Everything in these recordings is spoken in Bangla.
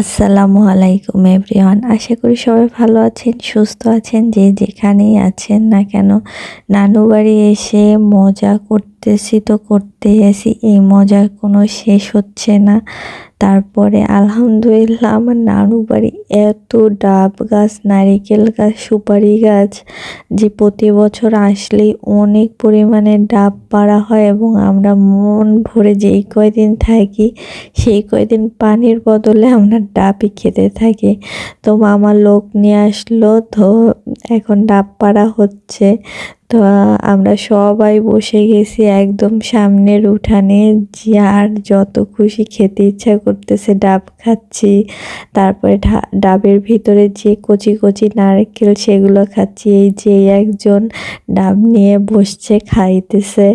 আসসালামু আলাইকুম, এভরিওয়ান। আশা করি সবাই ভালো আছেন, সুস্থ আছেন, যে যেখানেই আছেন না কেন। নানু বাড়ি এসে মজা করতেছি তো করতে এসি এই মজার কোনো শেষ হচ্ছে না। তারপরে আলহামদুলিল্লাহ আমার নানু বাড়ি এত ডাব গাছ, নারিকেল গাছ, সুপারি গাছ যে প্রতি বছর আসলেই অনেক পরিমাণে ডাব পাড়া হয় এবং আমরা মন ভরে যেই কয়দিন থাকি সেই কয়দিন পানির বদলে আমরা ডাবই খেতে থাকি। তো মামা লোক নিয়ে আসলো, তো এখন ডাব পাড়া হচ্ছে। তো, আমরা সবাই বসে গেছি একদম সামনের উঠানে। যার যত খুশি খেতে ইচ্ছা করতেছে, ডাব খাচ্ছি। তারপরে ডাবের ভিতরে যে কচি কচি নারকেল সেগুলো খাচ্ছি। এই যে একজন ডাব নিয়ে বসছে, খাইতেছে।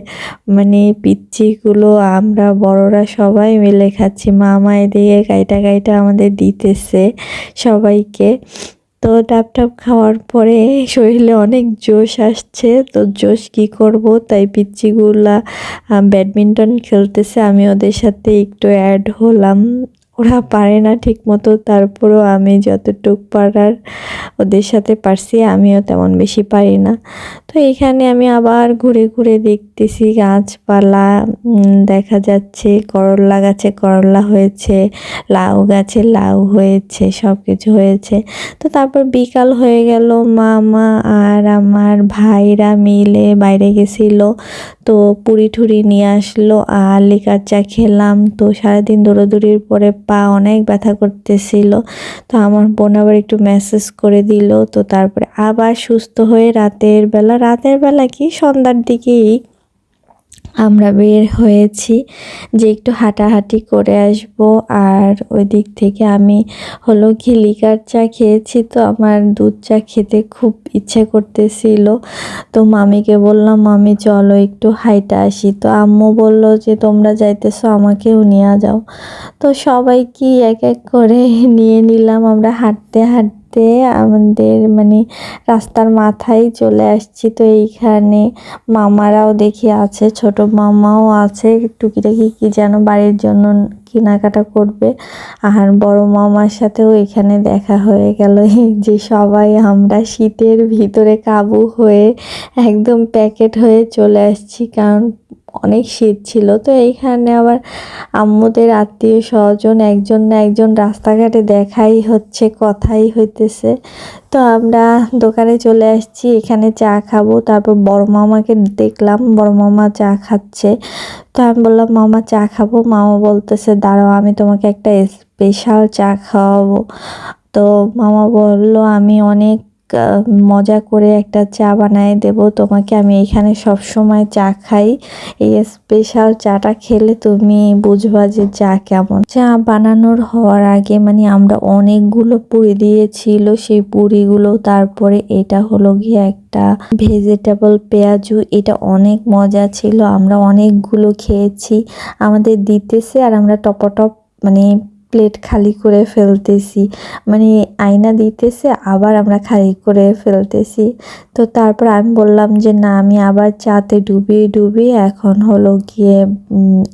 মানে পিচ্চিগুলো, আমরা বড়রা সবাই মিলে খাচ্ছি। মামা এদিকে কাইটা কাইটা আমাদের দিতেছে সবাইকে। তো ডাব টাপ খাওয়ার পরে শরীরে অনেক জোশ আসছে। তো জোশ কি করব? তাই পিচ্চিগুলা ব্যাডমিন্টন খেলতেছে। আমি ওদের সাথে একটু অ্যাড হলাম। ওরা পারে না ঠিক মতো তারপরেও আমি যতটুক পারার ওদের সাথে পারছি, আমিও তেমন বেশি পারি না। তো এখানে আমি আবার ঘুরে ঘুরে দেখতেছি গাছপালা দেখা যাচ্ছে করল্লা গাছে করল্লা হয়েছে, লাউ গাছে লাউ হয়েছে সব কিছু হয়েছে। তো তারপর বিকাল হয়ে গেল, মামা আর আমার ভাইরা মিলে বাইরে গেছিল। তো পুরি ঠুরি নিয়ে আসলো আর লিকার চা খেলাম। তো সারাদিন দৌড়াদৌড়ির পরে পা অনেক ব্যথা করতেছিল। তো আমার বোন আবার একটু মেসেজ করে দিল। তো তারপরে আবার সুস্থ হয়ে রাতের বেলা রাতের বেলা কি সন্ধ্যার দিকেই আমরা বের হয়েছি যে একটু হাঁটাহাঁটি করে আসব। আর ওই দিক থেকে আমি হলো কি লিকার চা খেয়েছি, তো আমার দুধ চা খেতে খুব ইচ্ছে করতেছিল। তো মামিকে বললাম, মামি, চলো একটু হাইটা আসি। তো আম্মু বলল যে, তোমরা যাইতেছো, আমাকেও নিয়ে যাও। তো সবাই কি এক এক করে নিয়ে নিলাম। আমরা হাঁটতে হাঁটতে আমাদের মানে রাস্তার মাথায় চলে আসছি। তো এইখানে মামারাও দেখি আছে, ছোট মামাও আছে। টুকিটাকি কি যেন বাড়ির জন্য কেনাকাটা করবে। আর বড় মামার সাথেও এখানে দেখা হয়ে গেল। যে সবাই আমরা শীতের ভিতরে কাবু হয়ে একদম প্যাকেট হয়ে চলে আসছি। কারণ অনেক শীত ছিল, তো এইখানে আবার আম্মুদের আত্মীয় স্বজন একজন না একজন রাস্তাঘাটে দেখাই হচ্ছে, কথাই হইতেছে। তো আমরা দোকানে চলে আসছি, এখানে চা খাব, তারপর বড় মামাকে দেখলাম, বড় মামা চা খাচ্ছে। তো আমি বললাম, মামা চা খাব? মামা বলতেছে, দাঁড়াও, আমি তোমাকে একটা স্পেশাল চা খাওয়াবো। তো মামা বলল, আমি অনেক মজা করে একটা চা বানায় দেব। তোমাকে আমি এখানে সব সময় চা খাই। এই স্পেশাল চাটা খেলে তুমি বুঝবা যে চা কেমন। চা বানানোর হওয়ার আগে মানে আমরা অনেকগুলো পুরি দিয়েছিল। সেই পুরিগুলো তারপরে এটা হলো গিয়ে একটা ভেজিটেবল পেঁয়াজু। এটা অনেক মজা ছিল। আমরা অনেকগুলো খেয়েছি। আমাদের দিতেছে আর আমরা টপটপ মানে প্লেট খালি করে ফেলতেছি। মানে আয়না দিতেছে, আবার আমরা খালি করে ফেলতেছি। তো তারপর আমি বললাম যে, না, আমি আবার চাতে ডুবিয়ে ডুবিয়ে এখন হলো গিয়ে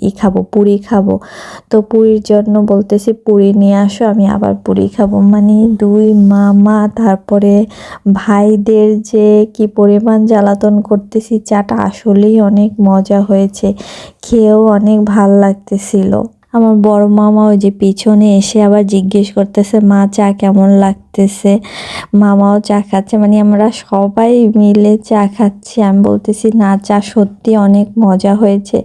ই খাব, পুরি খাব। তো পুরীর জন্য বলতেছি, পুরি নিয়ে আসো, আমি আবার পুরি খাব। মানে দুই মামা, তারপরে ভাইদের যে কি পরিমাণ জ্বালাতন করতেছি, চাটা আসলেই অনেক মজা হয়েছে। খেয়েও অনেক ভালো লাগতেছিল। আমার বড় মামা ওই যে পিছনে এসে আবার জিজ্ঞেস করতেছে, মা, চা কেমন লাগতেছে? মামাও চা খাচ্ছে মানে আমরা সবাই মিলে চা খাচ্ছি। আমি বলতেছি, না, চা সত্যি অনেক মজা হয়েছে।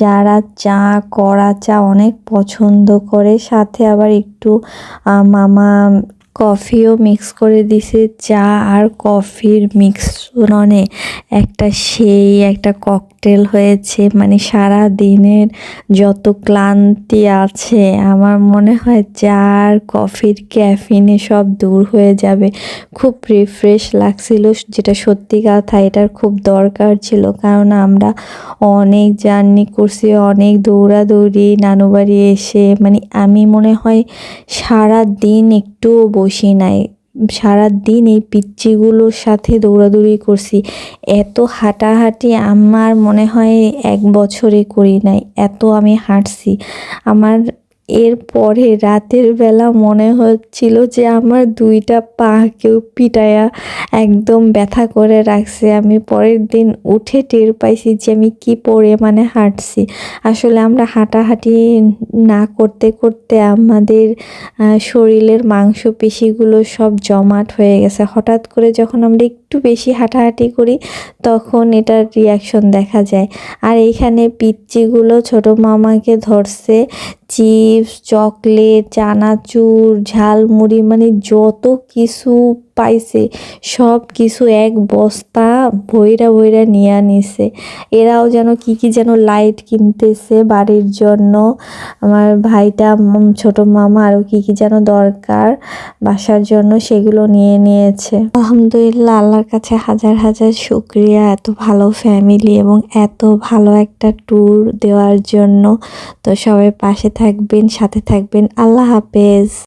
যারা চা, কড়া চা অনেক পছন্দ করে, সাথে আবার একটু মামা কফিও মিক্স করে দিছে। চা আর কফির মিশ্রণে একটা সেই, একটা ককটেল হয়েছে। মানে সারা দিনের যত ক্লান্তি আছে, আমার মনে হয় চা আর কফির ক্যাফিনে সব দূর হয়ে যাবে। খুব রিফ্রেশ লাগছিল, যেটা সত্যি কথা, এটার খুব দরকার ছিল। কারণ আমরা অনেক জার্নি করছি, অনেক দৌড়াদৌড়ি নানু বাড়ি এসে মানে আমি মনে হয় সারা দিন একটুও বসি নাই। সারা দিন এই পিচ্চিগুলোর সাথে দৌড়াদৌড়ি করছি। এত হাঁটাহাঁটি আমার মনে হয় এক বছরে করি নাই, এত আমি হাঁটছি। আমার এরপরে রাতের বেলা মনে হচ্ছিল যে আমার দুইটা পা কেউ পিটায়া একদম ব্যথা করে রাখছে। আমি পরের দিন উঠে টের পাইছি যে আমি কি পরে মানে হাঁটছি। আসলে আমরা হাঁটাহাঁটি না করতে করতে আমাদের শরীরের মাংসপেশিগুলো সব জমাট হয়ে গেছে। হঠাৎ করে যখন আমরা একটু বেশি হাঁটাহাঁটি করি, তখন এটার রিয়াকশন দেখা যায়। আর এইখানে পিচ্চিগুলো ছোট মামাকে ধরছে চিপস চকলেট চানাচুর ঝালমুড়ি মানে যত কিছু পাইছে। সব কিছু এক বস্তা ভৈরা ভৈরা নিয়ে নিছে। এরাও যেন কি কি যেন লাইট কিনতেছে বাড়ির জন্য। আমার ভাইটা ছোট মামা আরও কি কি যেন দরকার বাসার জন্য সেগুলো নিয়ে নিয়েছে। আলহামদুলিল্লাহ, আল্লাহর কাছে হাজার হাজার শুক্রিয়া এত ভালো ফ্যামিলি এবং এত ভালো একটা ট্যুর দেওয়ার জন্য। তো সবাই পাশে থাকবেন, সাথে থাকবেন। আল্লাহ হাফেজ।